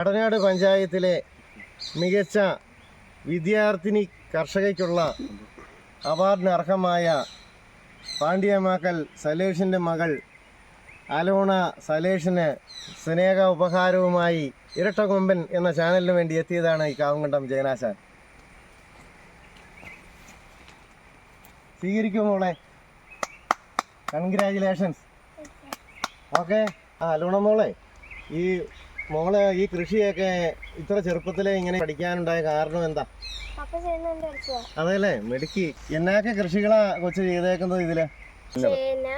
കടനാട് പഞ്ചായത്തിലെ മികച്ച വിദ്യാർത്ഥിനി കർഷകയ്ക്കുള്ള അവാർഡിന് അർഹമായ പാണ്ഡ്യമാക്കൽ സലേഷിന്റെ മകൾ അലോണ സലേഷിന് സ്നേഹ ഉപഹാരവുമായി ഇരട്ടകൊമ്പൻ എന്ന ചാനലിന് വേണ്ടി എത്തിയതാണ് ഈ കാവുങ്കണ്ടം ജയനാശാൻ. സ്വീകരിക്കും മോളെ? Congratulations okay. ആ അലോണ മോളെ ഈ മോളെ ഈ കൃഷിയൊക്കെ ഇത്ര ചെറുപ്പത്തിലേ ഇങ്ങനെ പഠിക്കാനുണ്ടായ കാരണം എന്താ? അതെല്ലേ മെടുക്കി. എന്നൊക്കെ കൃഷികളാ കൊച്ചു ചെയ്തേക്കുന്നത് ഇതിൽ? ചേന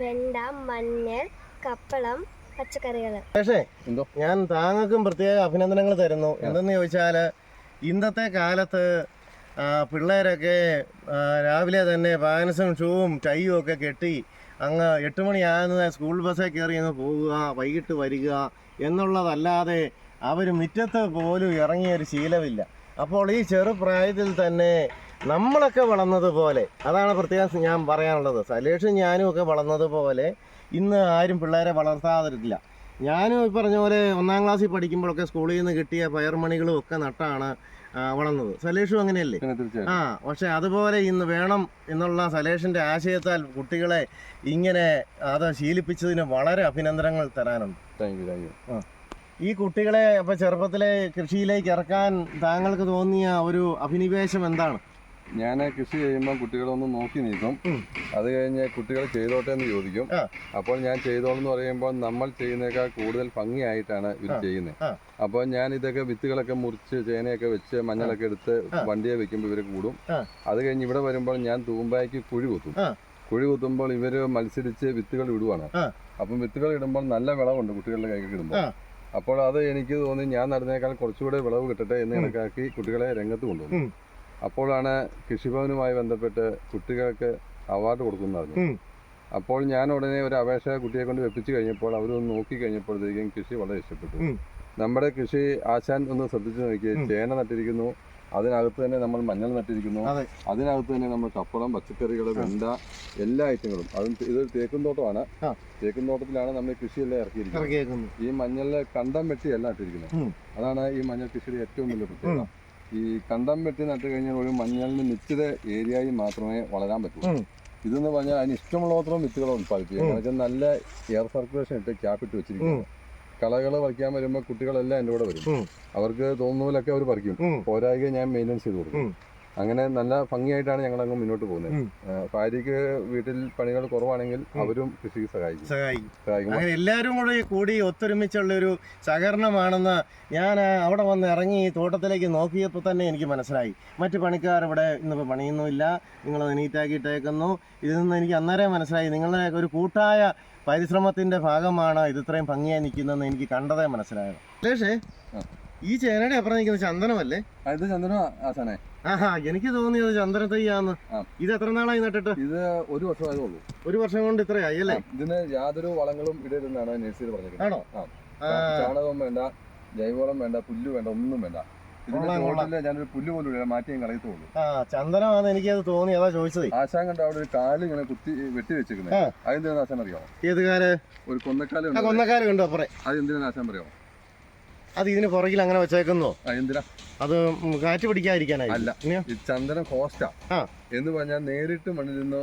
വെണ്ട മഞ്ഞൾ കപ്പളം പച്ചക്കറികൾ. പക്ഷേ എന്തോ? ഞാൻ താങ്കൾക്കും പ്രത്യേക അഭിനന്ദനങ്ങൾ തരുന്നു. എന്തെന്ന് ചോദിച്ചാൽ ഇന്നത്തെ കാലത്ത് പിള്ളേരൊക്കെ രാവിലെ തന്നെ പാനസും ഷൂവും ടൈയും ഒക്കെ കെട്ടി അങ്ങ് എട്ട് മണിയാകുന്ന സ്കൂൾ ബസ്സിൽ കയറി അങ്ങ് പോവുക വൈകിട്ട് വരിക എന്നുള്ളതല്ലാതെ അവർ മുറ്റത്ത് പോലും ഇറങ്ങിയ ഒരു ശീലമില്ല. അപ്പോൾ ഈ ചെറുപ്രായത്തിൽ തന്നെ നമ്മളൊക്കെ വളർന്നതുപോലെ അതാണ് പ്രത്യേകം ഞാൻ പറയാനുള്ളത്. സലേഷും ഞാനും ഒക്കെ വളർന്നതുപോലെ ഇന്ന് ആരും പിള്ളേരെ വളർത്താതിരില്ല ഞാനും ഈ പറഞ്ഞ പോലെ ഒന്നാം ക്ലാസ്സിൽ പഠിക്കുമ്പോഴൊക്കെ സ്കൂളിൽ നിന്ന് കിട്ടിയ പയർമണികളും ഒക്കെ നട്ടാണ് വളർന്നത്. സലേഷും അങ്ങനെയല്ലേ? ആ പക്ഷെ അതുപോലെ ഇന്ന് വേണം എന്നുള്ള സലേഷിന്റെ ആശയത്താൽ കുട്ടികളെ ഇങ്ങനെ അത് ശീലിപ്പിച്ചതിന് വളരെ അഭിനന്ദനങ്ങൾ തരാനുണ്ട്. Thank you thank you. ഈ കുട്ടികളെ അപ്പൊ ചെറുപ്പത്തിലെ കൃഷിയിലേക്ക് ഇറക്കാൻ താങ്കൾക്ക് തോന്നിയ ഒരു അഭിനിവേശം എന്താണ്? ഞാൻ കൃഷി ചെയ്യുമ്പോൾ കുട്ടികളൊന്ന് നോക്കി നിൽക്കും. അത് കഴിഞ്ഞ് കുട്ടികൾ ചെയ്തോട്ടെ എന്ന് ചോദിക്കും. അപ്പോൾ ഞാൻ ചെയ്തോളെന്ന് പറയുമ്പോൾ നമ്മൾ ചെയ്യുന്നതിനേക്കാൾ കൂടുതൽ ഭംഗിയായിട്ടാണ് ഇത് ചെയ്യുന്നത്. അപ്പോൾ ഞാൻ ഇതൊക്കെ വിത്തുകളൊക്കെ മുറിച്ച് ചേനയൊക്കെ വെച്ച് മഞ്ഞളൊക്കെ എടുത്ത്. വണ്ടിയെ വെക്കുമ്പോൾ ഇവർ കൂടും. അത് കഴിഞ്ഞ് ഇവിടെ വരുമ്പോൾ ഞാൻ തൂമ്പായ്ക്ക് കുഴി കുത്തും. കുഴി കുത്തുമ്പോൾ ഇവർ മത്സരിച്ച് വിത്തുകൾ ഇടുവാണ്. ആ. അപ്പം വിത്തുകൾ ഇടുമ്പോൾ നല്ല വിളവുണ്ട് കുട്ടികളുടെ കൈകൾ ഇടുമ്പോൾ. അപ്പോൾ അത് എനിക്ക് തോന്നി ഞാൻ നടന്നേക്കാൾ കുറച്ചുകൂടെ വിളവ് കിട്ടട്ടെ എന്ന്. കണക്കാക്കി കുട്ടികളെ രംഗത്ത് കൊണ്ടുവന്നു. അപ്പോഴാണ് കൃഷിഭവനുമായി ബന്ധപ്പെട്ട് കുട്ടികൾക്ക് അവാർഡ് കൊടുക്കുന്നത് ഉം. അപ്പോൾ ഞാൻ ഉടനെ ഒരു അപേക്ഷ കുട്ടിയെ കൊണ്ട് വെപ്പിച്ചു കഴിഞ്ഞപ്പോൾ അവരൊന്ന് നോക്കി കഴിഞ്ഞപ്പോഴത്തേക്കും കൃഷി വളരെ ഇഷ്ടപ്പെട്ടു. നമ്മുടെ കൃഷി ആശാൻ ഒന്ന് ശ്രദ്ധിച്ചു നോക്കിയേ ചേന നട്ടിരിക്കുന്നു അതിനകത്ത് തന്നെ നമ്മൾ മഞ്ഞൾ നട്ടിരിക്കുന്നു. അതെ. അതിനകത്ത് തന്നെ നമ്മൾ കപ്പളം പച്ചക്കറികൾ വെണ്ട എല്ലാ ഐറ്റങ്ങളും. അതും ഇതൊരു തേക്കും തോട്ടമാണ്. തേക്കും തോട്ടത്തിലാണ് നമ്മൾ കൃഷിയെല്ലാം ഇറക്കിയിരിക്കുന്നത്. ഈ മഞ്ഞളിലെ കണ്ടം വെട്ടിയല്ല നട്ടിരിക്കുന്നത്. അതാണ് ഈ മഞ്ഞൾ കൃഷിയുടെ ഏറ്റവും വലിയ പ്രത്യേകത. ഈ കണ്ടം വെട്ടി നട്ട് കഴിഞ്ഞാൽ ഒരു മഞ്ഞളിന് നിശ്ചിത ഏരിയയിൽ മാത്രമേ വളരാൻ പറ്റൂ. ഇതെന്ന് പറഞ്ഞാൽ അതിന് ഇഷ്ടമുള്ളത്രയും വിത്തുകൾ ഉത്പാദിപ്പിക്കുക. എന്നുവെച്ചാൽ നല്ല എയർ സർക്കുലേഷൻ ഇട്ട് ക്യാപ് ഇട്ട് വെച്ചിരിക്കുന്നു. കളകൾ പറിക്കാൻ വരുമ്പോൾ കുട്ടികളെല്ലാം എന്റെ കൂടെ വരും. അവർക്ക് തോന്നുന്നതിലൊക്കെ അവർ പറിക്കും. പോരായിക ഞാൻ മെയിന്റെനൻസ് ചെയ്ത് കൊടുക്കും. അങ്ങനെ നല്ല ഭംഗിയായിട്ടാണ് ഞങ്ങൾ അങ്ങ് മുന്നോട്ട് പോകുന്നത്. ഭാര്യയ്ക്ക് വീട്ടിൽ പണികൾ കുറവാണെങ്കിൽ അവരും കൃഷിക്ക് സഹായിക്കും. സഹായിക്കും. അങ്ങനെ എല്ലാവരും കൂടെ കൂടി ഒത്തൊരുമിച്ചുള്ള ഒരു സഹകരണമാണെന്ന് ഞാൻ അവിടെ വന്ന് ഇറങ്ങി തോട്ടത്തിലേക്ക് നോക്കിയപ്പോൾ തന്നെ എനിക്ക് മനസ്സിലായി. മറ്റ് പണിക്കാർ ഇവിടെ ഇന്നിപ്പോൾ പണിയൊന്നുമില്ല. നിങ്ങൾ നീറ്റാക്കിയിട്ടേക്കുന്നു ഇതിൽ നിന്ന് എനിക്ക് അന്നേരം മനസ്സിലായി. നിങ്ങളുടെ ഒരു കൂട്ടായ പരിശ്രമത്തിന്റെ ഭാഗമാണ് ഇത് ഇത്രയും ഭംഗിയായി നിൽക്കുന്നതെന്ന് എനിക്ക് കണ്ടതേ മനസ്സിലായത്. ലേഷേ ഈ ചേനയുടെ അപ്പുറം നിൽക്കുന്ന ചന്ദനമല്ലേ? ഇത് ചന്ദ്രന ആശാനെ ആഹാ എനിക്ക് തോന്നിയത് ചന്ദന തയ്യാന്ന്. ഇത് എത്ര നാളായി നട്ടിട്ട്? ഇത് ഒരു വർഷമായതേ ഉള്ളൂ. ഒരു വർഷം കൊണ്ട് ഇത്രയായി അല്ലേ? ഇതിന് യാതൊരു വളങ്ങളും ഇടരുതെന്നാണ് നഴ്സറി പറഞ്ഞത് ആണോ? ചാണകവും വേണ്ട ജൈവവളം വേണ്ട പുല്ല് വേണ്ട ഒന്നും വേണ്ട. ഞാനൊരു പുല്ല് പോലും ഇല്ല മാറ്റി ഞാൻ കളയത്തുള്ളൂ. ആ ചന്ദനമാണ് എനിക്ക് അത് തോന്നി അതാ ചോദിച്ചത്. ആശാൻ കണ്ട അവിടെ ഒരു കാൽ ഇങ്ങനെ കുത്തി വെട്ടി വെച്ചിരിക്കുന്നത് ആ. അതെന്തിനാണ് ആശാൻ അറിയാമോ ഏത് കാൽ ഒരു കൊന്നക്കാൽ ആ കണ്ടു? അപ്പുറേ? അത് എന്തിനാണ് ആശാൻ പറയാമോ അത് ഇതിന് പുറകിൽ അങ്ങനെ വെച്ചേക്കുന്നോ? എന്തിനാ? അത് കാറ്റ് പിടിക്കാതിരിക്കാനായി അല്ല. ചന്ദനം കോസ്റ്റാ. എന്ന് പറഞ്ഞാൽ നേരിട്ട് മണ്ണിൽ നിന്ന്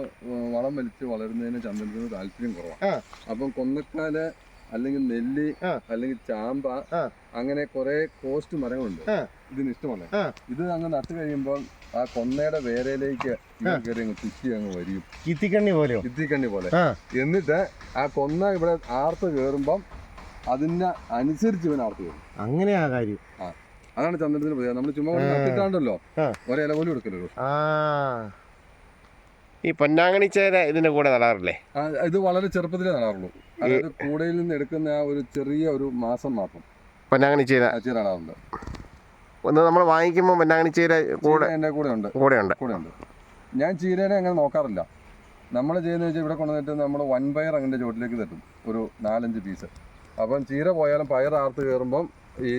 വളം വലിച്ച് വളരുന്നതിന് ചന്ദനത്തിന് താല്പര്യം. കുറവാണ് അപ്പം കൊന്നക്കാൽ അല്ലെങ്കിൽ നെല്ലി. അല്ലെങ്കിൽ ചാമ്പ അങ്ങനെ കുറെ കോസ്റ്റ് മരങ്ങളുണ്ട്. ഇതിന് ഇഷ്ടമല്ല ഇത് അങ്ങ് നട്ട് കഴിയുമ്പോൾ ആ കൊന്നയുടെ വേരയിലേക്ക് കയറി അങ്ങ് ചുറ്റി അങ്ങ് വരും ഇത്തിക്കണ്ണി പോലെ ഇത്തിക്കണ്ണി പോലെ. എന്നിട്ട് ആ കൊന്ന ഇവിടെ ആർത്ത് കയറുമ്പം അതിന് അനുസരിച്ച് ഇവൻ ആർത്ത് കയറും. അങ്ങനെ ആ കാര്യം. അതാണ് ചന്ദ്രത്തിന് പ്രത്യേകത. നമ്മൾ ചുമ്മാ. നട്ടിട്ടാണ്ടല്ലോ. ആ. ഒരില പോലും എടുക്കലോ ഈ പൊന്നാങ്കണി ചേര ഇതിന്റെ കൂടെ നടാറില്ലേ? ഇത് വളരെ ചെറുപ്പത്തിലേ നടാറുള്ളൂ. അതായത് കൂടയിൽ നിന്ന് എടുക്കുന്ന ആ ഒരു ചെറിയ ഒരു മാസം മാത്രം പൊന്നാങ്കണി ചേര. ചേര നടാറുണ്ട്. ഒന്ന് നമ്മൾ വാങ്ങിക്കുമ്പോൾ പൊന്നാങ്കണി ചേര കൂടെ എന്റെ കൂടെ ഉണ്ട്. കൂടെ ഉണ്ട്. കൂടെ ഉണ്ട്. ഞാൻ ചീരേനെ അങ്ങനെ നോക്കാറില്ല. നമ്മൾ ചെയ്യുന്ന വെച്ചാൽ ഇവിടെ കൊണ്ടുവന്നിട്ട് നമ്മൾ വൺ പയർ അങ്ങനെ ചോട്ടിലേക്ക് തട്ടും. ഒരു നാലഞ്ച് പീസ് അപ്പം ചീര പോയാലും പയർ ആർത്ത് കയറുമ്പം ഈ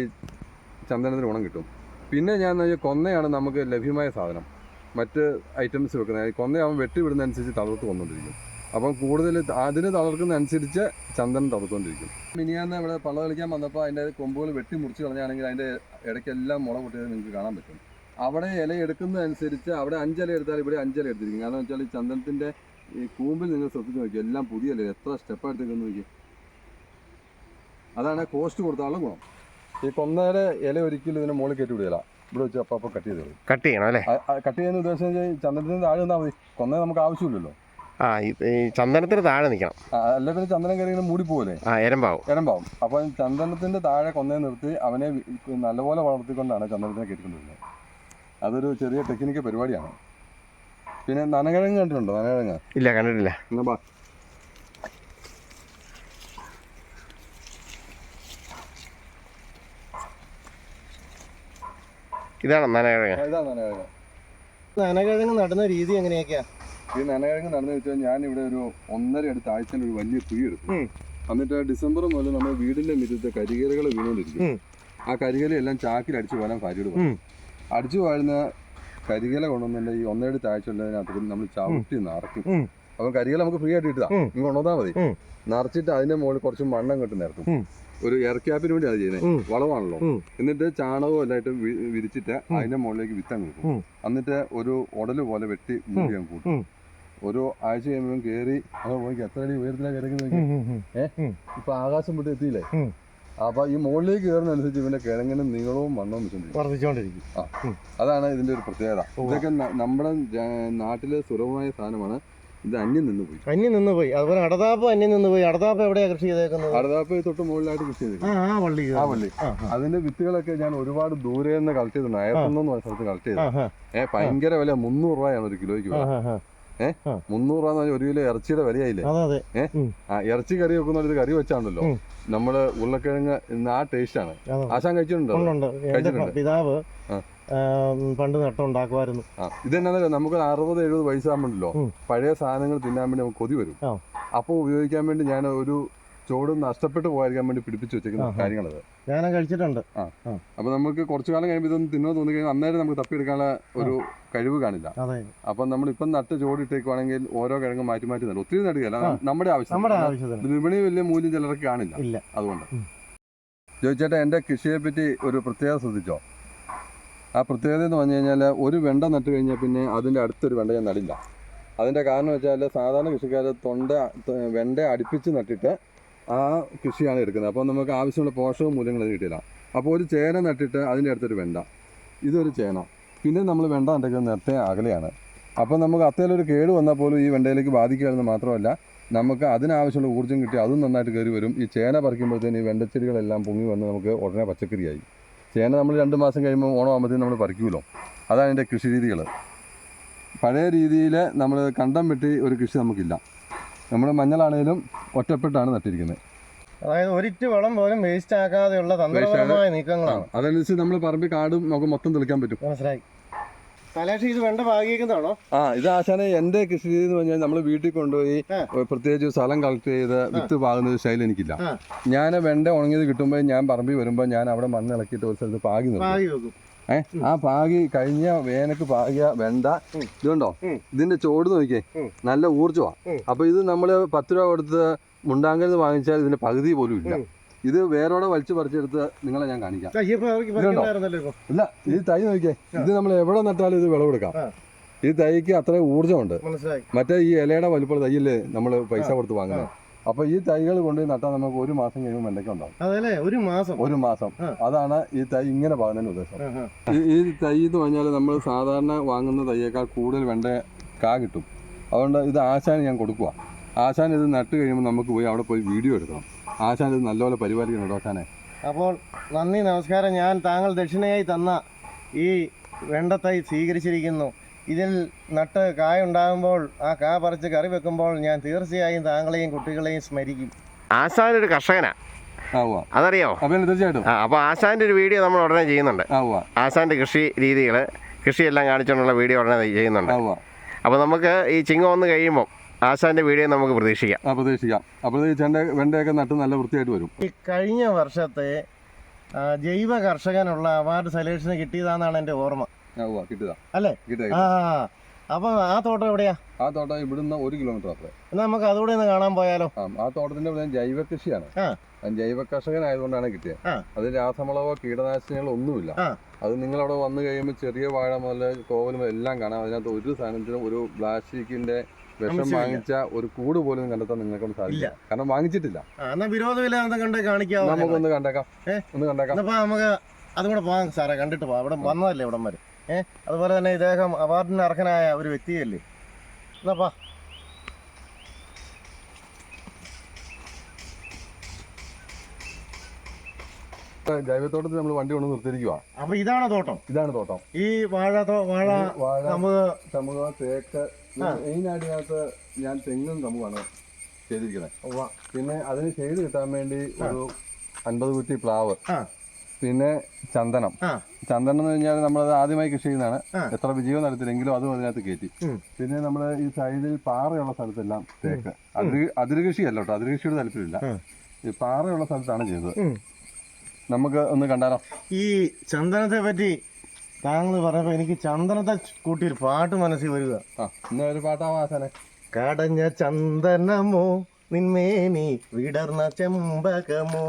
ചന്ദനത്തിന് ഗുണം കിട്ടും. പിന്നെ ഞാൻ കൊന്നയാണ് നമുക്ക് ലഭ്യമായ സാധനം. മറ്റ് ഐറ്റംസ് വെക്കുന്നത്. കൊന്ന അവൻ വെട്ടി വിടുന്നതനുസരിച്ച് തളർത്ത് വന്നുകൊണ്ടിരിക്കും അപ്പം കൂടുതൽ അതിന് തളർക്കുന്ന അനുസരിച്ച് ചന്ദനം തളർത്തുകൊണ്ടിരിക്കും മിനിയാന്ന് ഇവിടെ പള്ള കളിക്കാൻ വന്നപ്പോൾ അതിന്റെ കൊമ്പുകൾ വെട്ടി മുറിച്ച് കളഞ്ഞാണെങ്കിൽ അതിന്റെ ഇടയ്ക്കെല്ലാം മുള പൊട്ടിയത് നിങ്ങൾക്ക് കാണാൻ പറ്റും. അവിടെ ഇല എടുക്കുന്നതനുസരിച്ച് അവിടെ അഞ്ചില എടുത്താൽ ഇവിടെ അഞ്ചില എടുത്തിരിക്കും. കാരണം വെച്ചാൽ ഈ ചന്ദനത്തിന്റെ ഈ കൂമ്പിൽ നിങ്ങൾ ശ്രദ്ധിച്ച് നോക്കി എല്ലാം പുതിയ ഇല എത്ര സ്റ്റെപ്പ് എടുത്തേക്കെന്ന് നോക്കി അതാണ് കോസ്റ്റ് കൊടുത്താലും ഗുണം. ഈ കൊന്നയുടെ ഇല ഒരിക്കലും ഇതിനെ മുകളിൽ കയറ്റി വിടുകയില്ല ഇവിടെ വെച്ച് അപ്പം അപ്പം കട്ട് ചെയ്ത് കളയും കട്ട് ചെയ്യണം അല്ലേ? കട്ട് ചെയ്യുന്ന ഉദ്ദേശം വെച്ചാൽ ചന്ദനത്തിന് താഴെ നിന്നാൽ മതി. കൊന്നേ നമുക്ക് ആവശ്യമില്ലല്ലോ. ആ ഈ ഈ ചന്ദനത്തിന് താഴെ നിൽക്കണം അല്ല പിന്നെ ചന്ദനം കയറി മൂടി പോകല്ലേ ആ എരമ്പാവും. എരമ്പാവും. അപ്പം ചന്ദനത്തിന്റെ താഴെ കൊന്നേ നിർത്തി അവനെ വി- നല്ലപോലെ വളർത്തിക്കൊണ്ടാണ് ചന്ദനത്തിനെ കെട്ടിക്കൊണ്ടിരുന്നത്. അതൊരു ചെറിയ ടെക്നിക്കൽ പരിപാടിയാണ്. പിന്നെ നനകിഴങ്ങ് കണ്ടിട്ടുണ്ടോ? നനകിഴങ്ങ്? ഇല്ല കണ്ടിട്ടില്ല. എന്നാ ബാ ഇതാണ് നനകിഴങ്ങ്. ഇതാ നനകിഴങ്ങ്. നനകിഴങ്ങ് നടുന്ന രീതി എങ്ങനെയൊക്കെയാ? ഈ നനകിഴങ്ങ് നടന്നു വെച്ചാൽ ഞാൻ ഇവിടെ ഒരു ഒന്നര അടുത്ത ആഴ്ചയിൽ ഒരു വലിയ കുഴി എടുത്തു. എന്നിട്ട് ഡിസംബർ മുതൽ നമ്മൾ വീടിന്റെ മിറ്റത്ത് കരികലകൾ വീണുകൊണ്ടിരിക്കും. ആ കരികല എല്ലാം ചാക്കിൽ അടിച്ചു പോകാൻ ഭാര്യയോട്. പറഞ്ഞു. അടിച്ചു വാഴുന്ന കരികല കൊണ്ടുവന്നിട്ട് ഈ ഒന്നര താഴ്ച ഉള്ളതിനകത്ത് നമ്മൾ ചവിട്ടി നിറക്കും അപ്പൊ കരികല നമുക്ക് ഫ്രീ ആയിട്ട് കിട്ടുക. കൊണ്ടുവന്നാൽ മതി. നിറച്ചിട്ട് അതിന്റെ മുകളിൽ കുറച്ച് മണ്ണം കെട്ടി നിരത്തും. ഉം. എയർ ക്യാപ്പിന് വേണ്ടി അത് ചെയ്യുന്നത്. വളവാണല്ലോ വളമാണല്ലോ. എന്നിട്ട് ചാണകവും എല്ലായിട്ട് വിരിച്ചിട്ട് അതിന്റെ മുകളിലേക്ക് വിത്തം കൊടുക്കും എന്നിട്ട് ഒരു ഉടൽ പോലെ വെട്ടി മൂടി അങ്ങ് കൂട്ടും. ഒരു ആഴ്ച കഴിയുമ്പോൾ കയറി അത് പോയി എത്ര അടി ഉയരത്തിലാണ് കിടക്കുന്നത് ഇപ്പൊ ആകാശം വിട്ട് എത്തിയില്ലേ? അപ്പൊ ഈ മുകളിലേക്ക് കയറുന്നതനുസരിച്ച് ഇവന്റെ കിഴങ്ങിന് നീളവും വണ്ണവും വർദ്ധിച്ചുകൊണ്ടിരിക്കും അതാണ് ഇതിന്റെ ഒരു പ്രത്യേകത. ഇതൊക്കെ നമ്മുടെ നാട്ടിലെ സുലഭമായ സാധനമാണ്. ഇത് അന്യം നിന്ന് പോയി അന്യം നിന്ന് പോയി അതുപോലെ അടതാപ്പ് അന്യം നിന്ന് പോയി അടതാപ്പ് എവിടെയാ കൃഷി ചെയ്തേക്കുന്നത്? അടതാപ്പ് തൊട്ട് മുകളിലായിട്ട് കൃഷി ചെയ്തത് ആ ആ വള്ളി ആ വള്ളി. അതിന്റെ വിത്തുകളൊക്കെ ഞാൻ ഒരുപാട് ദൂരെ നിന്ന് കളക്ട് ചെയ്തിട്ടുണ്ട്. അയർത്തുന്ന സ്ഥലത്ത് കളക്ട് ചെയ്തത്. ഏഹ് ഭയങ്കര വില. മുന്നൂറ് രൂപയാണ് ഒരു കിലോയ്ക്ക് ഏഹ്. മുന്നൂറ് രൂപ എന്ന് പറഞ്ഞാൽ ഒരു കിലോ ഇറച്ചിയുടെ വിലയായില്ലേ? അതെ ആ ഇറച്ചി കറി വെക്കുന്ന കറി വെച്ചാണല്ലോ. നമ്മൾ ഉരുളക്കിഴങ്ങ് ആ ടേസ്റ്റ് ആണ്. ആശാൻ കഴിച്ചിട്ടുണ്ടോ? കഴിച്ചിട്ടുണ്ട്. പിതാവ് പണ്ട് നട്ടുണ്ടാക്കുമായിരുന്നു ഇതെന്നാ നമുക്ക് അറുപത് എഴുപത് വയസ്സാകുമ്പോഴല്ലോ ആകുമ്പോഴല്ലോ പഴയ സാധനങ്ങൾ തിന്നാൻ വേണ്ടി നമുക്ക് കൊതി വരും. അപ്പോൾ ഉപയോഗിക്കാൻ വേണ്ടി ഞാൻ ഒരു ചോട് നഷ്ടപ്പെട്ടു പോകാതിരിക്കാൻ വേണ്ടി പിടിപ്പിച്ചു വെച്ചേക്കുന്ന. കാര്യങ്ങളത്. ഞാൻ കഴിച്ചിട്ടുണ്ട്. അപ്പൊ നമുക്ക് കുറച്ചു കാലം കഴിയുമ്പോൾ ഇതൊന്നും തിന്നോ തോന്നി കഴിഞ്ഞാൽ അന്നേരം നമുക്ക് തപ്പിയെടുക്കാനുള്ള ഒരു കഴിവ് കാണില്ല. അപ്പൊ നമ്മൾ ഇപ്പം നട്ട് ചോടിട്ടേക്കുവാണെങ്കിൽ ഓരോ കിഴങ്ങ് മാറ്റി മാറ്റി നടും. ഒത്തിരി നടുകയല്ല നമ്മുടെ ആവശ്യം വിപണി വലിയ മൂല്യം ചിലർക്ക് കാണില്ല. അതുകൊണ്ട്. ജോയിച്ചേട്ടാ ചോദിച്ചേട്ടാ എന്റെ കൃഷിയെ പറ്റി ഒരു പ്രത്യേകത ശ്രദ്ധിച്ചോ? ആ പ്രത്യേകത എന്ന് പറഞ്ഞു കഴിഞ്ഞാൽ ഒരു വെണ്ട നട്ട് കഴിഞ്ഞാൽ പിന്നെ അതിന്റെ അടുത്തൊരു വെണ്ട ഞാൻ നടില്ല. അതിന്റെ കാരണം വെച്ചാൽ സാധാരണ കൃഷിക്കാർ തൊണ്ട വെണ്ട അടുപ്പിച്ച് നട്ടിട്ട് ആ കൃഷിയാണ് എടുക്കുന്നത്. അപ്പോൾ നമുക്ക് ആവശ്യമുള്ള പോഷക മൂല്യങ്ങൾ കിട്ടില്ല. അപ്പോൾ ഒരു ചേന നട്ടിട്ട് അതിന്റെ അടുത്തൊരു വെണ്ട. ഇതൊരു ചേന. പിന്നെ നമ്മൾ വെണ്ട നട്ടിക്കുന്നത് നേരത്തെ അകലെയാണ്. അപ്പോൾ നമുക്ക് അത്തേലൊരു കേട് വന്നാൽ പോലും ഈ വെണ്ടയിലേക്ക് ബാധിക്കുകയെന്ന് മാത്രമല്ല നമുക്ക് അതിനാവശ്യമുള്ള ഊർജം കിട്ടി അതും നന്നായിട്ട് കയറി വരും. ഈ ചേന പറിക്കുമ്പോഴത്തേന് ഈ വെണ്ടച്ചെടികളെല്ലാം പൊങ്ങി വന്ന് നമുക്ക് ഉടനെ പച്ചക്കറിയായി. ചേന നമ്മൾ രണ്ട് മാസം കഴിയുമ്പോൾ ഓണം ആകുമ്പോഴത്തേക്കും നമ്മൾ പറിക്കുമല്ലോ അതാണ് എന്റെ കൃഷി രീതികൾ പഴയ രീതിയിൽ നമ്മൾ കണ്ടം വെട്ടി ഒരു കൃഷി നമുക്കില്ല. നമ്മൾ മഞ്ഞളാണേലും ഒറ്റപ്പെട്ടാണ് നട്ടിരിക്കുന്നത്. അതായത് ഒരിറ്റ് വളം പോലും വേസ്റ്റ് ആക്കാതെയുള്ള തന്ത്രപരമായ നീക്കങ്ങളാണ്. അതനുസരിച്ച് നമ്മൾ പറമ്പിൽ കാടും നമുക്ക് മൊത്തം തെളിക്കാൻ പറ്റും. മനസ്സിലായി കലാക്ഷി ഇത് വെണ്ട ഭാഗിക്കുന്നതാണോ ആ ഇത് ആശാനെ എന്റെ കൃഷി രീതി എന്ന് പറഞ്ഞാൽ നമ്മൾ വീട്ടിൽ കൊണ്ടുപോയി. പ്രത്യേകിച്ച് സ്ഥലം കളക്ട് ചെയ്ത് വിത്ത് പാകുന്ന ഒരു ശൈലി എനിക്കില്ല. ഞാൻ വെണ്ട ഉണങ്ങിയത് കിട്ടുമ്പോൾ ഞാൻ പറമ്പിൽ വരുമ്പോൾ ഞാൻ അവിടെ മണ്ണ് ഇളക്കിയിട്ട് ഒരു സ്ഥലത്ത് പാകി നിർത്തും. ഏഹ് ആ പാകി കഴിഞ്ഞ വേനക്ക് പാകിയ വെണ്ട. ഇതുണ്ടോ? ഇതിന്റെ ചോട് നോക്കിയേ നല്ല ഊർജമാണ്. അപ്പൊ ഇത് നമ്മൾ പത്ത് രൂപ കൊടുത്ത് മുണ്ടാങ്കൽ വാങ്ങിച്ചാൽ ഇതിന്റെ പകുതി പോലും ഇല്ല. ഇത് വേരോടെ വലിച്ചു പറിച്ചെടുത്ത് നിങ്ങളെ ഞാൻ കാണിക്കാം. ഇല്ല ഈ തൈ നോക്കിയേ. ഇത് നമ്മൾ എവിടെ നട്ടാലും ഇത് വിളവെടുക്കാം. ഈ തൈക്ക് അത്രയും ഊർജമുണ്ട്. മറ്റേ ഈ ഇലയുടെ വലിപ്പമുള്ള തൈയല്ലേ നമ്മൾ പൈസ കൊടുത്ത് വാങ്ങുന്നത് അപ്പൊ ഈ തൈകൾ കൊണ്ട് നട്ടാൽ നമുക്ക് ഒരു മാസം കഴിയുമ്പോൾ വെണ്ടയ്ക്ക ഉണ്ടാവും? ഒരു മാസം. ഒരു മാസം. അതാണ് ഈ തൈ ഇങ്ങനെ പറഞ്ഞതിന് ഉദ്ദേശം. ഈ തൈ എന്ന് പറഞ്ഞാൽ നമ്മൾ സാധാരണ വാങ്ങുന്ന തൈയേക്കാൾ കൂടുതൽ വെണ്ട കാ കിട്ടും. അതുകൊണ്ട് ഇത് ആശാന് ഞാൻ കൊടുക്കുക ആശാൻ ഇത് നട്ട് കഴിയുമ്പോൾ നമുക്ക് പോയി അവിടെ പോയി വീഡിയോ എടുക്കണം. ആശാൻ ഇത് നല്ലപോലെ പരിപാലിക്കണം കേട്ടോ ആശാനെ. അപ്പോൾ നന്ദി നമസ്കാരം. ഞാൻ താങ്കൾ ദക്ഷിണയായി തന്ന ഈ വെണ്ടത്തൈ സ്വീകരിച്ചിരിക്കുന്നു. ഇതിൽ നട്ട് കായ ഉണ്ടാകുമ്പോൾ ആ കാ പറിച്ച് കറി വെക്കുമ്പോൾ ഞാൻ തീർച്ചയായും താങ്കളെയും കുട്ടികളെയും സ്മരിക്കും. ആശാൻ ഒരു കർഷകനാ അതറിയോ? തീർച്ചയായിട്ടും. അപ്പൊ ആശാന്റെ ഒരു വീഡിയോ നമ്മൾ ഉടനെ ചെയ്യുന്നുണ്ട്. ആശാന്റെ കൃഷി രീതികൾ കൃഷിയെല്ലാം കാണിച്ചുകൊണ്ടുള്ള വീഡിയോ ഉടനെ ചെയ്യുന്നുണ്ട്. അപ്പൊ അപ്പോൾ നമുക്ക് ഈ ചിങ്ങം വന്ന് കഴിയുമ്പോൾ ആശാന്റെ വീഡിയോ നമുക്ക് പ്രതീക്ഷിക്കാം. ആ പ്രതീക്ഷിക്കാം. അപ്പോൾ ചെണ്ട വെണ്ടയൊക്കെ നട്ട് നല്ല വൃത്തിയായിട്ട് വരും. ഈ കഴിഞ്ഞ വർഷത്തെ ആ, ജൈവ കർഷകനുള്ള അവാർഡ് സെലക്ഷന് കിട്ടിയതാണെന്നാണ് എന്റെ ഓർമ്മ. കിട്ടുക അല്ലേ? കിട്ടുക ആ അപ്പൊ ആ തോട്ടം എവിടെയാ? ആ തോട്ടം ഇവിടുന്ന് ഒരു കിലോമീറ്റർ അത്ര എന്നാ നമുക്ക് അതുകൂടെ ഒന്ന് കാണാൻ പോയാലോ? ആ ആ തോട്ടത്തിന്റെ ഇവിടെ ജൈവ കൃഷിയാണ്. ആ. ഞാൻ ജൈവ കർഷകനായതുകൊണ്ടാണ് കിട്ടിയത്. ആ. അത് രാസവളവോ കീടനാശിനികളോ ഒന്നുമില്ല. ആ. അത് നിങ്ങളവിടെ വന്നു കഴിയുമ്പോൾ ചെറിയ വാഴ മുതൽ കോവലും എല്ലാം കാണാം. അതിനകത്ത് ഒരു സാധനത്തിനും ഒരു പ്ലാസ്റ്റിക്കിന്റെ വിഷം വാങ്ങിച്ച ഒരു കൂട് പോലും കണ്ടെത്താൻ നിങ്ങൾക്ക് സാധിക്കില്ല. കാരണം വാങ്ങിച്ചിട്ടില്ല. എന്നാ വിരോധമില്ല എന്താ കണ്ടേ കാണിക്കാവോ? നമുക്കൊന്ന് കണ്ടേക്കാം. ഒന്ന് കണ്ടേക്കാം. എന്നപ്പോ നമുക്ക് അതുകൂടെ പോകാം സാറേ കണ്ടിട്ട് പോവാം. ഇവിടെ വന്നതല്ലേ ഇവിടം വരെ? ഏഹ് അതുപോലെ തന്നെ ഇദ്ദേഹം അവാർഡിന് അർഹനായ ഒരു വ്യക്തിയല്ലേ? എന്നപ്പാ ജൈവത്തോട്ടത്തിൽ നമ്മൾ വണ്ടി കൊണ്ട് നിർത്തിയിരിക്കുക അപ്പൊ ഇതാണ് തോട്ടം. ഇതാണ് തോട്ടം. ഈ വാഴ വാഴ ഈ വാഴ നമുക്ക് തേക്ക് മെയിൻ മെയിനായിട്ട് ഞാൻ തെങ്ങും കമുകാണ് ചെയ്തിരിക്കുന്നത്. പിന്നെ അതിന് ചെയ്ത് കിട്ടാൻ വേണ്ടി ഒരു അൻപത് കുറ്റി പ്ലാവ്. പിന്നെ ചന്ദനം. ചന്ദനം എന്ന് കഴിഞ്ഞാൽ നമ്മളത് ആദ്യമായി കൃഷി ചെയ്യുന്നതാണ്. എത്ര വിജയം നടത്തില്ലെങ്കിലും അതും അതിനകത്ത് കയറ്റി. പിന്നെ നമ്മൾ ഈ സൈഡിൽ പാറയുള്ള സ്ഥലത്തെല്ലാം തേക്ക്. അതിര് അതിര് കൃഷിയല്ല കേട്ടോ. അതിര് കൃഷിയുടെ താല്പര്യമില്ല. ഈ പാറയുള്ള സ്ഥലത്താണ് ചെയ്തത്. നമുക്ക് ഒന്ന് കണ്ടാലോ? ഈ ചന്ദനത്തെ പറ്റി താങ്കൾ പറഞ്ഞപ്പോ എനിക്ക് ചന്ദനത്തെ കൂട്ടി ഒരു പാട്ട് മനസ്സിൽ വരിക. ആ ഇന്ന് ഒരു പാട്ടാവാസനെ കടഞ്ഞ ചന്ദനമോ നിന്മേനി വിടർന്ന ചെമ്പകമോ.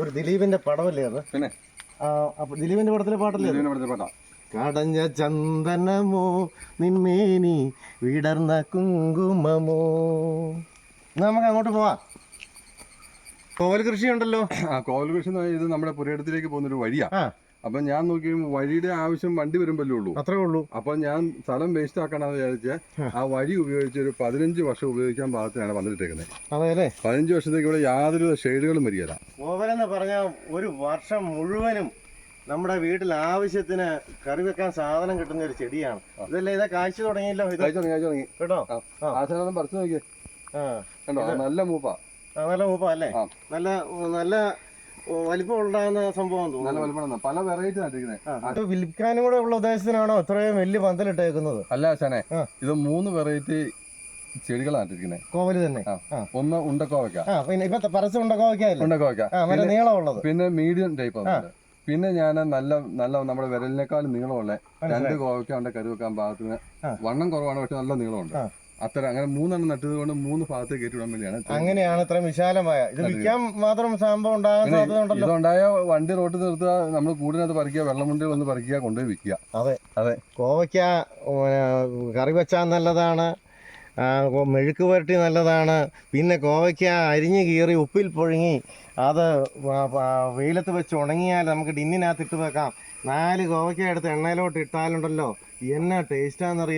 ഒരു ദിലീപിന്റെ പടമല്ലേ അത്? പിന്നെ? അപ്പൊ ദിലീപിന്റെ പടത്തിലെ പാട്ടല്ലേ പടത്തിലെ പാട്ടാ. കടഞ്ഞ ചന്ദനമോ നിന്മേനി വിടർന്ന കുങ്കുമമോ. നമുക്ക് അങ്ങോട്ട് പോവാം. കോവൽ കൃഷി ഉണ്ടല്ലോ ആ കോവൽ കൃഷി എന്ന് പറഞ്ഞാൽ ഇത് നമ്മുടെ പുരയിടത്തിലേക്ക് പോകുന്ന ഒരു വഴിയാ. ആ. അപ്പൊ ഞാൻ നോക്കി വഴിയുടെ ആവശ്യം വണ്ടി വരുമ്പല്ലേ ഉള്ളൂ. അത്രേ ഉള്ളൂ. അപ്പൊ ഞാൻ സ്ഥലം വേസ്റ്റ് ആക്കണമെന്ന് വിചാരിച്ച് ആ. വഴി ഉപയോഗിച്ച് ഒരു പതിനഞ്ച് വർഷം ഉപയോഗിക്കാൻ പാകത്തിനാണ് വന്നിട്ടേക്കുന്നത് അതെ അല്ലേ? പതിനഞ്ച് വർഷത്തേക്ക് ഇവിടെ യാതൊരു ഷെയ്ഡുകളും വരികയില്ല. കോവലെന്ന് പറഞ്ഞാൽ ഒരു വർഷം മുഴുവനും നമ്മുടെ വീട്ടിൽ ആവശ്യത്തിന് കറി വെക്കാൻ സാധനം കിട്ടുന്ന ഒരു ചെടിയാണ്. ഇതല്ലേ? ഇതാ കാഴ്ച തുടങ്ങിയല്ലോ ഇത്. കഴിച്ചു തുടങ്ങി കഴിച്ചു തുടങ്ങി. കേട്ടോ? ആ സാധനം പറിച്ചു നോക്കിയേ. ആ. കണ്ടോ? ആ നല്ല മൂപ്പ. നല്ല മൂപ്പ അല്ലേ നല്ല നല്ല വലിപ്പം ഉണ്ടാകുന്ന സംഭവം നല്ല വലിപ്പം പല വെറൈറ്റി നട്ടിരിക്കുന്നത് വിൽക്കാനും കൂടെ ഉള്ള ഉദ്ദേശത്തിനാണോ ഇത്രയും വലിയ പന്തലിട്ടേക്കുന്നത്? അല്ല ആശാനെ ഇത് മൂന്ന് വെറൈറ്റി ചെടികളാണ് നട്ടിരിക്കുന്നത് കോവൽ തന്നെ. ഒന്ന് ഉണ്ടക്കോവയ്ക്ക. പിന്നെ ഇപ്പൊ പരസ്യം ഉണ്ടക്കോവയ്ക്ക. ഉണ്ടക്കോവയ്ക്ക മറ്റേ നീളമുള്ളത്. പിന്നെ മീഡിയം ടൈപ്പ് പിന്നെ ഞാൻ നല്ല നല്ല നമ്മുടെ വിരലിനേക്കാളും നീളമുള്ള രണ്ട് കോവയ്ക്ക ഉണ്ട് കരുവെക്കാൻ വണ്ണം കുറവാണ് പക്ഷെ നല്ല നീളമുണ്ട്. അത്ര അങ്ങനെ മൂന്നെണ്ണം നട്ടത് കൊണ്ട് മൂന്ന് ഭാഗത്ത് കയറ്റി വിടാൻ വേണ്ടിയാണ് അങ്ങനെയാണ് അത്ര വിശാലമായ. ഇത്. വിൽക്കാൻ മാത്രം സംഭവം ഉണ്ടാകാൻ സാധ്യത ഉണ്ടല്ലോ ഇതുണ്ടായ വണ്ടി റോട്ടിൽ നിർത്തുക നമ്മൾ കൂടിനകത്ത് പറിക്കുക വെള്ളമുണ്ടികൾ വന്ന് പറിക്കുക കൊണ്ടുപോയി വിൽക്കുക. അതെ. അതെ. കോവയ്ക്ക കറി വെച്ചാൽ നല്ലതാണ് മെഴുക്ക് പുരട്ടി നല്ലതാണ് പിന്നെ കോവയ്ക്ക അരിഞ്ഞ് കീറി ഉപ്പിൽ പൊഴുങ്ങി അത് വെയിലത്ത് വെച്ച് ഉണങ്ങിയാൽ നമുക്ക് ഡിന്നിനകത്ത് ഇട്ട് വെക്കാം. നാല് കോവയ്ക്ക എടുത്ത് എണ്ണയിലോട്ട് ഇട്ടാലുണ്ടല്ലോ. എന്നാ ടേസ്റ്റ് അതെ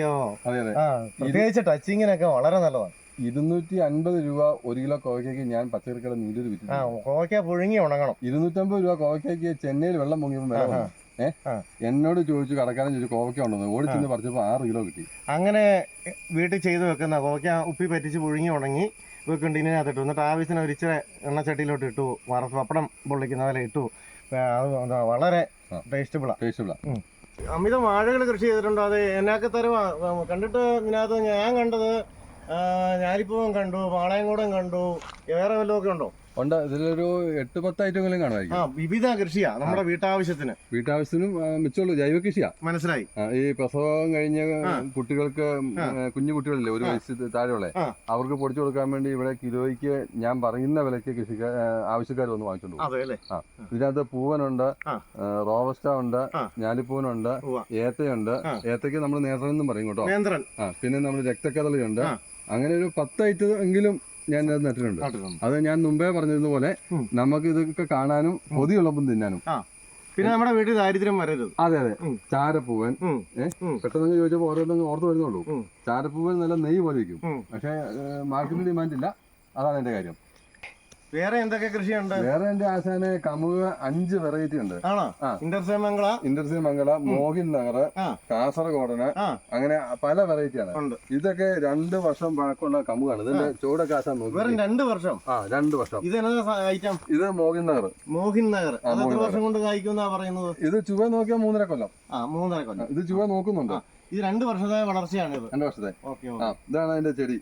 അതെ. ആ പ്രത്യേകിച്ച് ടച്ചിങ്ങിനൊക്കെ വളരെ നല്ലതാണ്. ഇരുന്നൂറ്റി അൻപത് രൂപ ഒരു കിലോ കോവയ്ക്കയ്ക്ക് ഞാൻ പച്ചക്കറിക്കട നീലൊരു വിറ്റിട്ടുണ്ട്. കോവയ്ക്ക പുഴുങ്ങി ഉണങ്ങണം. ഇരുന്നൂറ്റമ്പത് രൂപ കോവയ്ക്കയ്ക്ക് ചെന്നൈയിൽ വെള്ളം പൊങ്ങിയപ്പോൾ വില ആഹാ. വന്നു. ഏ? ആ. എന്നോട് ചോദിച്ചു കടക്കാരൻ ചോദിച്ചു കോവയ്ക്ക ഉണ്ടെന്ന്. ഓടിച്ചെന്ന് പറിച്ചപ്പോൾ ആറ് കിലോ കിട്ടി. അങ്ങനെ വീട്ടിൽ ചെയ്ത് വെക്കുന്ന കോവയ്ക്ക ഉപ്പി പറ്റിച്ച് പുഴുങ്ങി ഉണങ്ങി വെക്കുന്നുണ്ട് ടിന്നിനകത്ത് ഇട്ടു എന്നിട്ട് ആവശ്യത്തിന് ഒരിച്ചിരി എണ്ണച്ചട്ടിയിലോട്ട് ഇട്ടു. വറ പപ്പടം പൊള്ളിക്കുന്ന പോലെ ഇട്ടു. അത് വളരെ ടേസ്റ്റബിളാണ് അമിത വാഴകൾ കൃഷി ചെയ്തിട്ടുണ്ട്? അത് എന്നൊക്കെ തരവാ കണ്ടിട്ട് ഇതിനകത്ത് ഞാൻ കണ്ടത് ഞാലിപ്പൂവും ഞാലിപ്പൂവൻ കണ്ടു പാളയംകൂടം കണ്ടു വേറെ വല്ലതും ഒക്കെ ഉണ്ടോ? ഉണ്ട് ഇതിലൊരു എട്ട് പത്ത് ഐറ്റമെങ്കിലും ആ കാണുമായിരിക്കും വിവിധ കൃഷിയാ നമ്മുടെ വീട്ടാവശ്യത്തിന് വീട്ടാവശ്യത്തിനും ആ, മിച്ചമുള്ളൂ ജൈവ കൃഷിയാ മനസ്സിലായി ആ, ഈ പ്രസവം കഴിഞ്ഞ കുട്ടികൾക്ക് ആ. ആ, കുഞ്ഞു കുട്ടികളില്ലേ ഒരു ആ. വയസ്സ് താഴെയുള്ള ആ. അവർക്ക് പൊടിച്ചു കൊടുക്കാൻ വേണ്ടി ഇവിടെ കിലോയ്ക്ക് ഞാൻ പറയുന്ന വിലയ്ക്ക് കൃഷിക്കാർ ആവശ്യക്കാർ വന്ന് വാങ്ങിച്ചോണ്ട് പോകും അതെ അല്ലേ ഇതിനകത്ത് പൂവനുണ്ട് ആ. റോബസ്റ്റ ഉണ്ട് ആ. ഞാലിപ്പൂവനുണ്ട് ഉവ്വ. ഏത്തയുണ്ട് ആ. ഏത്തയ്ക്ക് നമ്മൾ നേന്ത്രനെന്നും പറയും കേട്ടോ നേന്ത്രൻ ആ പിന്നെ നമ്മൾ രക്തക്കതളിയുണ്ട് ആ. അങ്ങനെ ഒരു പത്ത് ഐറ്റം എങ്കിലും ഞാൻ അത് നട്ടിട്ടുണ്ട്. അത് ഞാൻ മുമ്പേ പറഞ്ഞതുപോലെ. നമുക്ക് ഇതൊക്കെ കാണാനും കൊതിയുള്ളപ്പം തിന്നാനും പിന്നെ നമ്മുടെ വീട്ടിൽ ദാരിദ്ര്യം വരരുത് അതെ അതെ. ചാരപ്പൂവൻ. പെട്ടെന്ന് ചോദിച്ചപ്പോൾ ഓരോന്നും ഓർത്ത് വരുന്നുള്ളൂ. ചാരപ്പൂവൻ നല്ല നെയ്യ് പോലെ വയ്ക്കും. പക്ഷേ മാർക്കറ്റിന് ഡിമാൻഡ് ഇല്ല അതാണ് എന്റെ കാര്യം വേറെ എന്തൊക്കെ കൃഷിയുണ്ട്? വേറെ എന്റെ ആശാന് കമുക അഞ്ച് വെറൈറ്റി ഉണ്ട്. ആണോ? ആ. ഇന്റർസേമംഗള ഇൻഡസ്ട്രി മംഗള മോഹിൻ നഗർ. കാസർഗോഡന്. അങ്ങനെ പല വെറൈറ്റി ആണ്. ഇതൊക്കെ രണ്ട് വർഷം പഴക്കമുള്ള കമുകാണ്. ഇതിന്റെ ചൂടൊക്കെ ആശാൻ നോക്കി രണ്ട് വർഷം? ആ രണ്ട് വർഷം. ഇത് ഐറ്റം ഇത് മോഹിൻ നഗർ. മോഹിൻ നഗർ. വർഷം കൊണ്ട് കായ്ക്കുന്ന പറയുന്നത്? ഇത് ചുവ നോക്കിയാൽ മൂന്നര കൊല്ലം. ആ മൂന്നര കൊല്ലം. ഇത് ചുവ നോക്കുന്നുണ്ട്. ഇത് രണ്ട് വർഷത്തെ വളർച്ചയാണ് ഇത്. രണ്ട് വർഷത്തെ. ആ ഇതാണ് അതിന്റെ ചെടി.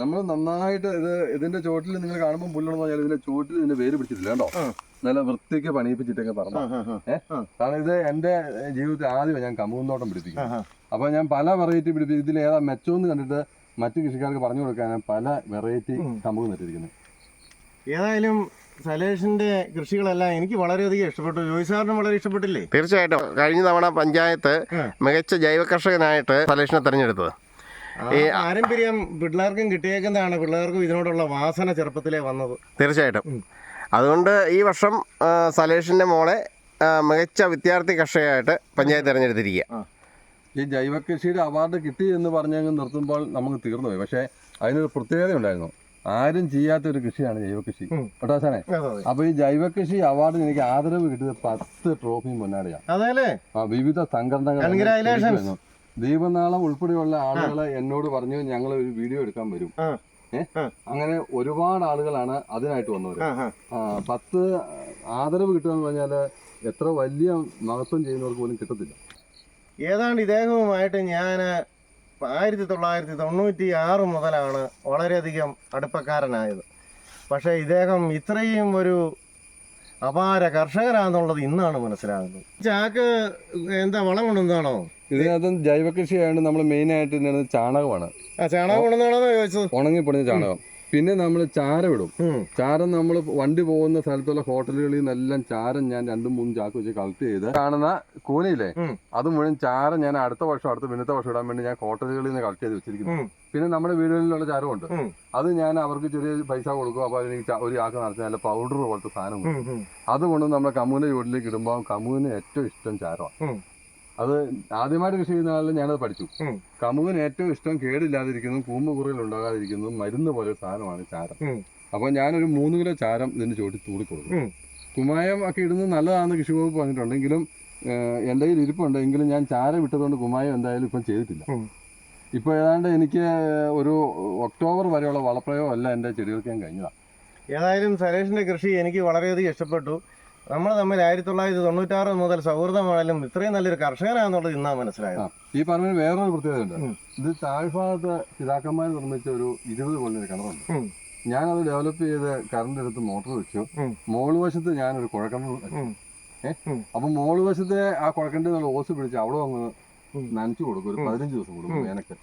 നമ്മൾ നന്നായിട്ട് ഇത് ഇതിന്റെ ചോട്ടിൽ നിങ്ങൾ കാണുമ്പോൾ പുല്ലെന്ന് പറഞ്ഞാൽ ഇതിന്റെ ചോട്ടിൽ ഇതിന്റെ വേര് പിടിച്ചിട്ടില്ല കേട്ടോ? നല്ല വൃത്തിക്ക് പണിയിപ്പിച്ചിട്ടൊക്കെ പറഞ്ഞു. കാരണം ഇത് എന്റെ ജീവിതത്തിൽ ആദ്യം ഞാൻ കമ്പൂന്തോട്ടം പിടിപ്പിക്കും അപ്പൊ ഞാൻ പല വെറൈറ്റി പിടിപ്പിക്കും ഇതിൽ ഏതാ മെച്ചമെന്ന് കണ്ടിട്ട് മറ്റു കൃഷിക്കാർക്ക് പറഞ്ഞു കൊടുക്കാൻ പല വെറൈറ്റി ഉം. കമുക് നട്ടിരിക്കുന്നത്. ഏതായാലും സലേഷിന്റെ കൃഷികളെല്ലാം എനിക്ക് വളരെയധികം ഇഷ്ടപ്പെട്ടു. ജോയി സാറിനും വളരെ ഇഷ്ടപ്പെട്ടില്ലേ? തീർച്ചയായിട്ടും. കഴിഞ്ഞ തവണ പഞ്ചായത്ത് മികച്ച ജൈവ കർഷകനായിട്ട് സലേഷിനെ തെരഞ്ഞെടുത്തത്. ഈ പാരമ്പര്യം പിള്ളേർക്കും കിട്ടിയേക്കുന്നതാണ്. പിള്ളേർക്കും ഇതിനോടുള്ള വാസന ചെറുപ്പത്തിലേ വന്നത്. തീർച്ചയായിട്ടും. അതുകൊണ്ട് ഈ വർഷം സലേഷിന്റെ മോളെ മികച്ച വിദ്യാർത്ഥി കർഷകയായിട്ട് പഞ്ചായത്ത് തിരഞ്ഞെടുത്തിരിക്കുക. ഈ ജൈവ കൃഷിയുടെ അവാർഡ് കിട്ടി എന്ന് പറഞ്ഞങ്ങ് നിർത്തുമ്പോൾ നമുക്ക് തീർന്നുപോയി. പക്ഷേ അതിനൊരു പ്രത്യേകത ഉണ്ടായിരുന്നു ആരും ചെയ്യാത്ത ഒരു കൃഷിയാണ് ജൈവകൃഷി. കൃഷി അപ്പൊ ഈ ജൈവകൃഷി അവാർഡിന് എനിക്ക് ആദരവ് കിട്ടിയത് പത്ത് ട്രോഫിയും മുന്നാടിയാണ് ആ വിവിധ സംഘടനകൾ. ദീപനാളം ഉൾപ്പെടെയുള്ള ആളുകൾ എന്നോട് പറഞ്ഞു ഞങ്ങൾ ഒരു വീഡിയോ എടുക്കാൻ വരും. അങ്ങനെ ഒരുപാട് ആളുകളാണ് അതിനായിട്ട് വന്നവർ പത്ത് ആദരവ് കിട്ടുക എന്ന് പറഞ്ഞാൽ എത്ര വലിയ മഹത്വം ചെയ്യുന്നവർക്ക് പോലും കിട്ടത്തില്ല. ഏതാണ്ട് ഇദ്ദേഹവുമായിട്ട് ഞാൻ ആയിരത്തി തൊള്ളായിരത്തി തൊണ്ണൂറ്റി ആറ് മുതലാണ് വളരെയധികം അടുപ്പക്കാരനായത്. പക്ഷേ ഇദ്ദേഹം ഇത്രയും ഒരു അപാര കർഷകരാണെന്നുള്ളത് ഇന്നാണ് മനസ്സിലാകുന്നത്. ചാക്ക് എന്താ വളം കൊണ്ടുവന്നാണോ ഇതിനകത്ത് ജൈവ കൃഷിയായിട്ട് നമ്മൾ മെയിനായിട്ട് ചാണകമാണ്. ആ ചാണകം കൊണ്ടുവന്നാണോ ചോദിച്ചത്? ഉണങ്ങി പൊടിഞ്ഞ ചാണകം. പിന്നെ നമ്മൾ ചാരം ഇടും. ചാരം നമ്മൾ വണ്ടി പോകുന്ന സ്ഥലത്തുള്ള ഹോട്ടലുകളിൽ നിന്നെല്ലാം ചാരം ഞാൻ രണ്ടും മൂന്നും ചാക്ക് വെച്ച് കളക്ട് ചെയ്ത് കാണുന്ന കൂനയില്ലേ. അത് മുഴുവൻ ചാരം ഞാൻ അടുത്ത വർഷം അടുത്ത പിന്നത്തെ വർഷം ഇടാൻ വേണ്ടി ഞാൻ ഹോട്ടലുകളിൽ നിന്ന് കളക്ട് ചെയ്ത് വെച്ചിരിക്കുന്നു. പിന്നെ നമ്മുടെ വീടുകളിലുള്ള ചാരമുണ്ട്. അത് ഞാൻ അവർക്ക് ചെറിയ പൈസ കൊടുക്കും. അപ്പോൾ അതിന് ഒരു ചാക്ക് നടത്തി നല്ല പൗഡർ പോലത്തെ സാധനം അതുകൊണ്ട് നമ്മുടെ കമ്മൂന വീട്ടിലേക്ക് ഇടുമ്പോൾ കമ്മുവിന് ഏറ്റവും ഇഷ്ടം ചാരമാണ്. അത് ആദ്യമായിട്ട് കൃഷി ചെയ്യുന്ന ആളിൽ ഞാനത് പഠിച്ചു. കമുകിന് ഏറ്റവും ഇഷ്ടം കേടില്ലാതിരിക്കുന്നതും കൂമ്പ് കുറയിൽ ഉണ്ടാകാതിരിക്കുന്നതും മരുന്ന് പോലെ സാധനമാണ് ചാരം. അപ്പൊ ഞാനൊരു മൂന്ന് കിലോ ചാരം ഇതിന് ചോട്ടി തൂടിക്കൊടുക്കും. കുമായം ഒക്കെ ഇടുന്നത് നല്ലതാണെന്ന് കൃഷി വകുപ്പ് പറഞ്ഞിട്ടുണ്ടെങ്കിലും എന്റെ കയ്യിൽ ഇരിപ്പുണ്ട്. എങ്കിലും ഞാൻ ചാരം വിട്ടതുകൊണ്ട് കുമായം എന്തായാലും ഇപ്പം ചെയ്തിട്ടില്ല. ഇപ്പൊ ഇപ്പോൾ ഏതാണ്ട് എനിക്ക് ഒരു ഒക്ടോബർ വരെയുള്ള വളപ്രയോഗം അല്ല എന്റെ ചെടികൾക്ക് ഞാൻ കഴിഞ്ഞതാണ് ഏതായാലും സരേഷിന്റെ കൃഷി എനിക്ക് വളരെയധികം ഇഷ്ടപ്പെട്ടു. നമ്മൾ തമ്മിൽ ആയിരത്തി തൊള്ളായിരത്തി തൊണ്ണൂറ്റാറ് മുതൽ സൗഹൃദമായാലും ഇത്രയും നല്ലൊരു കർഷകനാണെന്നുള്ളത് ഇന്നാ മനസ്സിലായത്. ഈ പറഞ്ഞ വേറൊരു പ്രത്യേകതയുണ്ട്. ഉണ്ട് ഇത് താഴ്ഭാഗത്ത് പിതാക്കന്മാർ നിർമ്മിച്ച ഒരു ഇരുപത് കൊല്ലൊരു കിണറുണ്ട്. ഞാൻ ഞാനത് ഡെവലപ്പ് ചെയ്ത് കറണ്ട് എടുത്ത് മോട്ടോർ വെച്ചു. മോൾ വശത്ത് ഞാനൊരു കുഴക്കിണർ. അപ്പൊ മോൾ വശത്തെ ആ കുഴക്കന്റെ ഓസ് പിടിച്ച് അവിടെ അങ്ങ് ഉം. നനച്ചു കൊടുക്കും ഒരു പതിനഞ്ച് ദിവസം കൂടുമ്പോൾ. വേനക്ക്.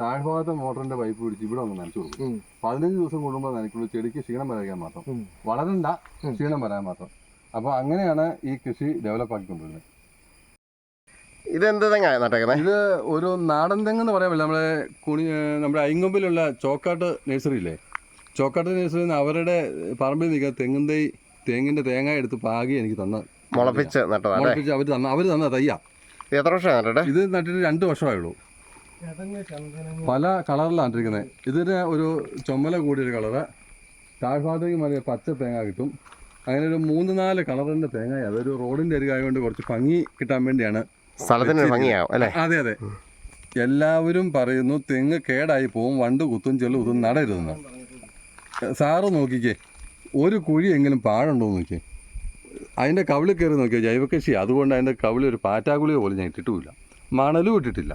താഴ്ഭാഗത്തെ മോട്ടറിന്റെ പൈപ്പ് പിടിച്ച് ഇവിടെ ഒന്ന് നനച്ചു കൊടുക്കും. പതിനഞ്ച് ദിവസം കൂടുമ്പോൾ നനയ്ക്കുള്ളൂ ചെടിക്ക് ക്ഷീണം വരാൻ മാത്രം. വളരണ്ട. ക്ഷീണം വരാൻ മാത്രം. അപ്പൊ അങ്ങനെയാണ് ഈ കൃഷി ഡെവലപ്പ് ആക്കിക്കൊണ്ടിരുന്നത്. ഇതെന്ത് തെങ്ങാ നട്ടേക്കുന്നത് ഇത് ഒരു നാടൻ തെങ്ങെന്ന് പറയാൻ പറ്റില്ല. നമ്മുടെ കുണി നമ്മുടെ അയിങ്കൊമ്പിലുള്ള ചോക്കാട്ട് നഴ്സറി ഇല്ലേ? ചോക്കാട്ട് നഴ്സറിയിൽ നിന്ന് അവരുടെ പറമ്പിൽ നിൽക്കുന്ന തെങ്ങും തൈ തേങ്ങിന്റെ തേങ്ങ എടുത്ത് പാകി എനിക്ക് തന്ന മുളപ്പിച്ച് മുളപ്പിച്ച് അവർ തന്ന അവർ തന്ന തയ്യാ. എത്ര വർഷം ഇത് നട്ടിട്ട് രണ്ട് വർഷമായുള്ളൂ. പല കളറിലാണ് നട്ടിരിക്കുന്നത് ഇതിന് ഒരു ചുമല കൂടിയൊരു കളറ്. താഴ്ഭാഗത്തേക്ക് മതി പച്ച തേങ്ങ കിട്ടും. അങ്ങനെ ഒരു മൂന്ന് നാല് കളറിന്റെ തേങ്ങ അതൊരു റോഡിന്റെ അരികായതുകൊണ്ട് കുറച്ച് ഭംഗി കിട്ടാൻ വേണ്ടിയാണ് സ്ഥലത്തിന് ഒരു ഭംഗിയാവും അല്ലേ? അതെ അതെ. എല്ലാവരും പറയുന്നു തെങ്ങ് കേടായി പോവും വണ്ട് കുത്തും ചെല്ലു കുത്തും നടരുതെന്ന്. സാറ് നോക്കിക്കേ ഒരു കുഴിയെങ്കിലും പാഴുണ്ടോ പാടുണ്ടോ നോക്കിയേ അതിന്റെ കവിളിൽ കയറി നോക്കിയാൽ ജൈവകൃഷി. അതുകൊണ്ട് അതിന്റെ കവിളി ഒരു പാറ്റാഗുളിക പോലും ഞാൻ ഇട്ടിട്ടില്ല മണലും ഇട്ടിട്ടില്ല.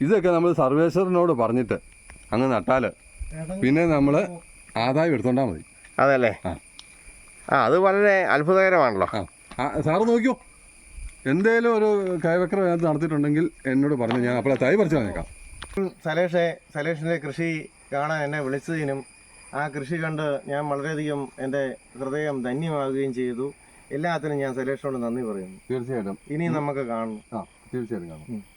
ഇതൊക്കെ നമ്മൾ സർവേശ്വരനോട് പറഞ്ഞിട്ട് അങ്ങ് നട്ടാൽ പിന്നെ നമ്മൾ ആദായം എടുത്തോണ്ടാൽ മതി. അതല്ലേ ആ. ആ അത് വളരെ അത്ഭുതകരമാണല്ലോ. ആ സാറ് നോക്കിയോ? എന്തേലും ഒരു കൈവക്രം അതിനകത്ത് നടത്തിയിട്ടുണ്ടെങ്കിൽ എന്നോട് പറഞ്ഞു ഞാൻ അപ്പോൾ തൈ പറിച്ചു കളഞ്ഞേക്കാം. സലേഷെ സലേഷിന്റെ കൃഷി കാണാൻ എന്നെ വിളിച്ചതിനും ആ കൃഷി കണ്ട് ഞാൻ വളരെയധികം എന്റെ ഹൃദയം ധന്യമാകുകയും ചെയ്തു. എല്ലാത്തിനും ഞാൻ സലേഷിനോട് നന്ദി പറയുന്നു. തീർച്ചയായിട്ടും. ഇനി നമുക്ക് കാണണം ആ തീർച്ചയായിട്ടും കാണാം.